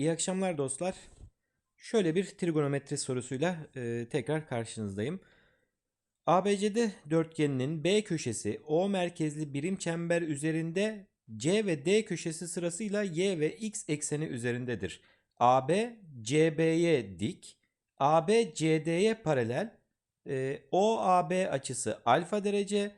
İyi akşamlar dostlar. Şöyle bir trigonometri sorusuyla e, tekrar karşınızdayım. ABCD dörtgeninin B köşesi O merkezli birim çember üzerinde C ve D köşesi sırasıyla Y ve X ekseni üzerindedir. AB CB'ye dik, AB CD'ye paralel, e, OAB açısı alfa derece,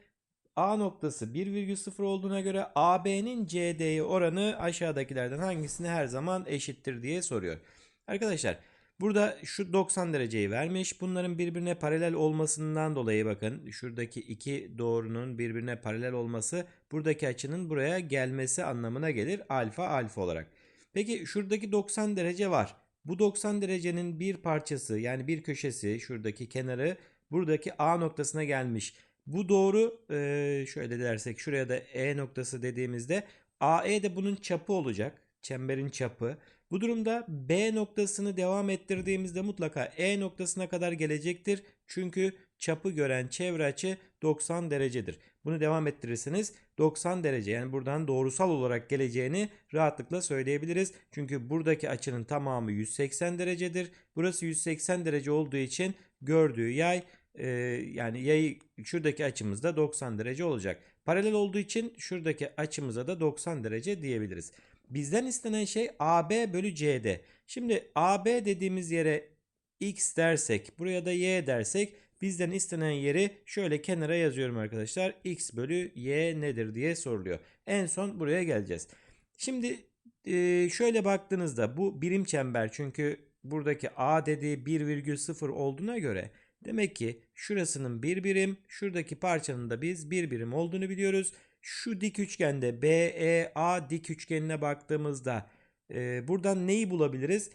A noktası 1,0 olduğuna göre AB'nin CD'ye oranı aşağıdakilerden hangisine her zaman eşittir diye soruyor. Arkadaşlar burada şu 90 dereceyi vermiş. Bunların birbirine paralel olmasından dolayı bakın şuradaki iki doğrunun birbirine paralel olması buradaki açının buraya gelmesi anlamına gelir. Alfa alfa olarak. Peki şuradaki 90 derece var. Bu 90 derecenin bir parçası yani bir köşesi şuradaki kenarı buradaki A noktasına gelmiş. Bu doğru e, şöyle dersek şuraya da E noktası dediğimizde AE de bunun çapı olacak. Çemberin çapı. Bu durumda B noktasını devam ettirdiğimizde mutlaka E noktasına kadar gelecektir. Çünkü çapı gören çevre açı 90 derecedir. Bunu devam ettirirseniz 90 derece yani buradan doğrusal olarak geleceğini rahatlıkla söyleyebiliriz. Çünkü buradaki açının tamamı 180 derecedir. Burası 180 derece olduğu için gördüğü yay e, yani yayı şuradaki açımızda 90 derece olacak. Paralel olduğu için şuradaki açımıza da 90 derece diyebiliriz. Bizden istenen şey AB bölü CD. Şimdi AB dediğimiz yere X dersek buraya da Y dersek bizden istenen yeri şöyle kenara yazıyorum arkadaşlar. X bölü Y nedir diye soruluyor. En son buraya geleceğiz. Şimdi e, şöyle baktığınızda bu birim çember çünkü buradaki A dediği 1,0 olduğuna göre Demek ki şurasının bir birim, şuradaki parçanın da biz bir birim olduğunu biliyoruz. Şu dik üçgende BEA dik üçgenine baktığımızda e, buradan neyi bulabiliriz?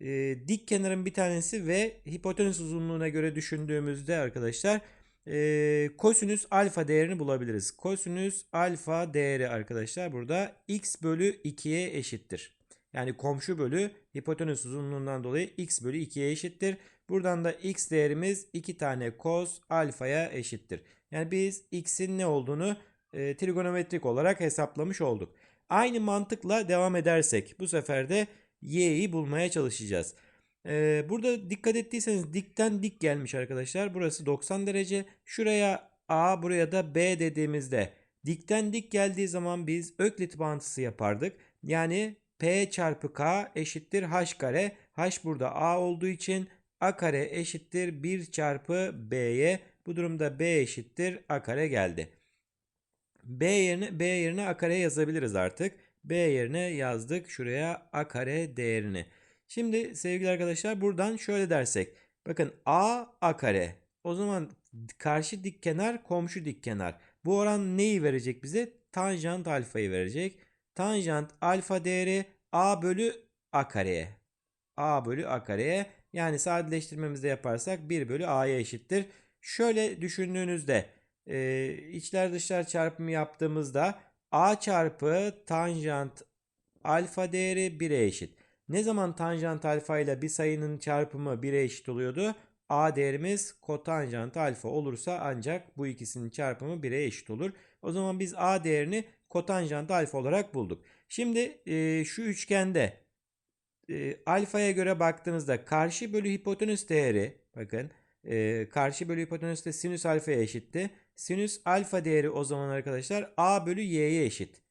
E, dik kenarın bir tanesi ve hipotenüs uzunluğuna göre düşündüğümüzde arkadaşlar e, kosinüs alfa değerini bulabiliriz. Kosinüs alfa değeri arkadaşlar burada x bölü 2'ye eşittir. Yani komşu bölü hipotenüs uzunluğundan dolayı x bölü 2'ye eşittir. Buradan da x değerimiz 2 tane cos alfaya eşittir. Yani biz x'in ne olduğunu e, trigonometrik olarak hesaplamış olduk. Aynı mantıkla devam edersek bu sefer de y'yi bulmaya çalışacağız. E, burada dikkat ettiyseniz dikten dik gelmiş arkadaşlar. Burası 90 derece. Şuraya a buraya da b dediğimizde dikten dik geldiği zaman biz Öklit bağıntısı yapardık. Yani p çarpı k eşittir h kare. h burada a olduğu için a kare eşittir 1 çarpı b'ye. Bu durumda b eşittir a kare geldi. b yerine b yerine a kare yazabiliriz artık. b yerine yazdık şuraya a kare değerini. Şimdi sevgili arkadaşlar buradan şöyle dersek. Bakın a a kare. O zaman karşı dik kenar komşu dik kenar. Bu oran neyi verecek bize? Tanjant alfayı verecek. Tanjant alfa değeri a bölü a kareye. a bölü a kareye yani sadeleştirmemizde yaparsak 1 bölü a'ya eşittir. Şöyle düşündüğünüzde e, içler dışlar çarpımı yaptığımızda a çarpı tanjant alfa değeri 1'e eşit. Ne zaman tanjant alfa ile bir sayının çarpımı 1'e eşit oluyordu? A değerimiz kotanjant alfa olursa ancak bu ikisinin çarpımı 1'e eşit olur. O zaman biz A değerini kotanjant alfa olarak bulduk. Şimdi e, şu üçgende e, alfaya göre baktığınızda karşı bölü hipotenüs değeri bakın e, karşı bölü hipotenüs de sinüs alfaya eşitti. Sinüs alfa değeri o zaman arkadaşlar a bölü y'ye eşit.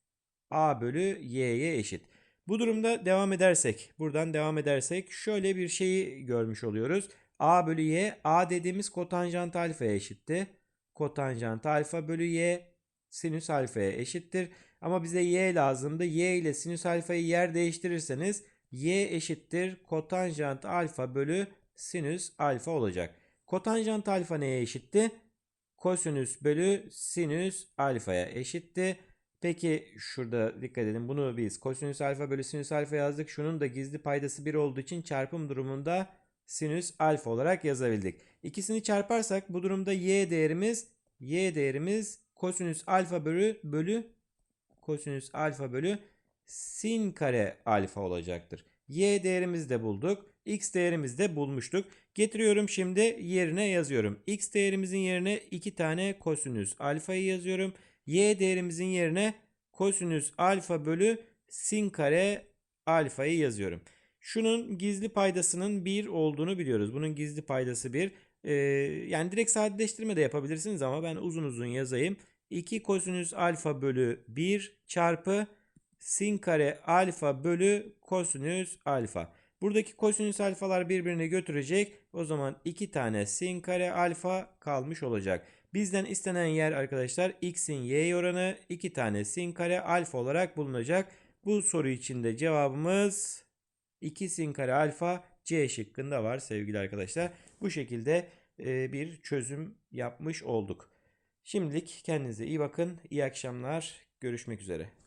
a bölü y'ye eşit. Bu durumda devam edersek buradan devam edersek şöyle bir şeyi görmüş oluyoruz. a bölü y a dediğimiz kotanjant alfaya eşitti. Kotanjant alfa bölü y sinüs alfaya eşittir. Ama bize y lazımdı. y ile sinüs alfayı yer değiştirirseniz y eşittir kotanjant alfa bölü sinüs alfa olacak. Kotanjant alfa neye eşitti? Kosinüs bölü sinüs alfaya eşitti. Peki şurada dikkat edin bunu biz kosinüs alfa bölü sinüs alfa yazdık. Şunun da gizli paydası 1 olduğu için çarpım durumunda sinüs alfa olarak yazabildik. İkisini çarparsak bu durumda y değerimiz y değerimiz kosinüs alfa bölü bölü kosinüs alfa bölü sin kare alfa olacaktır. Y değerimizi de bulduk. X değerimizi de bulmuştuk. Getiriyorum şimdi yerine yazıyorum. X değerimizin yerine 2 tane kosinüs alfayı yazıyorum. Y değerimizin yerine kosinüs alfa bölü sin kare alfayı yazıyorum. Şunun gizli paydasının 1 olduğunu biliyoruz. Bunun gizli paydası 1. Ee, yani direkt sadeleştirme de yapabilirsiniz ama ben uzun uzun yazayım. 2 kosinüs alfa bölü 1 çarpı sin kare alfa bölü kosinüs alfa. Buradaki kosinüs alfalar birbirini götürecek. O zaman 2 tane sin kare alfa kalmış olacak. Bizden istenen yer arkadaşlar x'in y oranı 2 tane sin kare alfa olarak bulunacak. Bu soru için de cevabımız 2 sin kare alfa C şıkkında var sevgili arkadaşlar. Bu şekilde e, bir çözüm yapmış olduk. Şimdilik kendinize iyi bakın. İyi akşamlar. Görüşmek üzere.